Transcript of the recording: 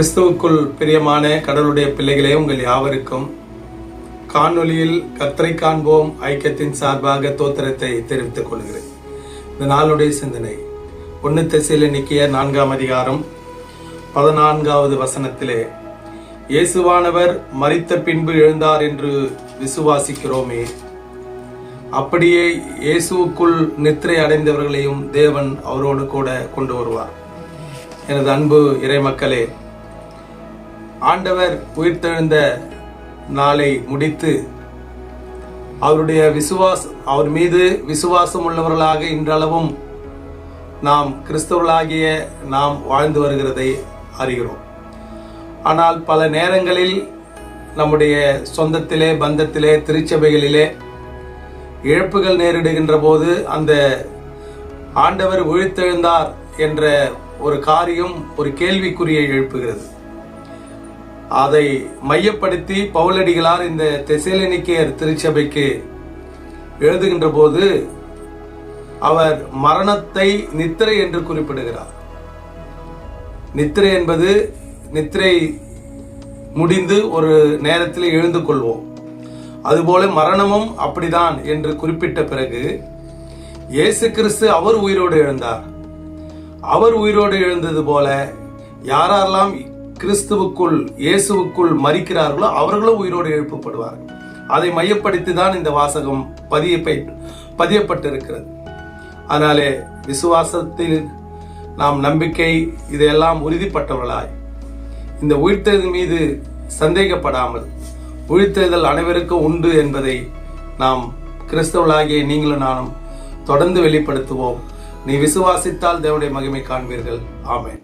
கிறிஸ்துவுக்குள் பிரியமான கடவுளுடைய பிள்ளைகளே உங்கள் யாவருக்கும் காணொலியில் கத்தரை காண்போம் ஐக்கியத்தின் சார்பாக தோத்திரத்தை தெரிவித்துக் கொள்கிறேன். இந்த நாளுடைய சிந்தனை ஒன்னு திசையில நிக்கிய நான்காம் அதிகாரம் பதினான்காவது வசனத்திலே இயேசுவானவர் மறித்த பின்பு எழுந்தார் என்று விசுவாசிக்கிறோமே. அப்படியே இயேசுவுக்குள் நித்திரை அடைந்தவர்களையும் தேவன் அவரோடு கூட கொண்டு வருவார். எனது அன்பு இறைமக்களே ஆண்டவர் உயிர்த்தெழுந்த நாளை முடித்து அவருடைய விசுவாஸ் அவர் மீது விசுவாசம் உள்ளவர்களாக இன்றளவும் நாம் கிறிஸ்தவர்களாகிய நாம் வாழ்ந்து வருகிறதை அறிகிறோம். ஆனால் பல நேரங்களில் நம்முடைய சொந்தத்திலே பந்தத்திலே திருச்சபைகளிலே இழப்புகள் நேரிடுகின்ற போது அந்த ஆண்டவர் உயிர்த்தெழுந்தார் என்ற ஒரு காரியம் ஒரு கேள்விக்குறியை எழுப்புகிறது. அதை மையப்படுத்தி பவுலடிகளார் இந்த தெசேலனிக்கேயர் திருச்சபைக்கு எழுதுகின்ற போது அவர் மரணத்தை நித்திரை என்று குறிப்பிடுகிறார். நித்திரை என்பது நித்திரை முடிந்து ஒரு நேரத்தில் எழுந்து கொள்வோம். அதுபோல மரணமும் அப்படிதான் என்று குறிப்பிட்ட பிறகு இயேசு கிறிஸ்து அவர் உயிரோடு எழுந்தார். அவர் உயிரோடு எழுந்தது போல யாரெல்லாம் கிறிஸ்துவுக்குள் இயேசுவுக்குள் மறிக்கிறார்களோ அவர்களும் உயிரோடு எழுப்பப்படுவார்கள். அதை மையப்படுத்தி தான் இந்த வாசகம் பதிய பதியப்பட்டிருக்கிறது. அதனாலே விசுவாசத்தில் நாம் நம்பிக்கை இதையெல்லாம் உறுதிப்பட்டவர்களாய் இந்த உயிர்த்தெழுதல் மீது சந்தேகப்படாமல் உயிர்த்தெழுதல் அனைவருக்கும் உண்டு என்பதை நாம் கிறிஸ்தவர்களாகிய நீங்களும் நானும் தொடர்ந்து வெளிப்படுத்துவோம். நீ விசுவாசித்தால் தேவனுடைய மகிமை காண்பீர்கள். ஆமேன்.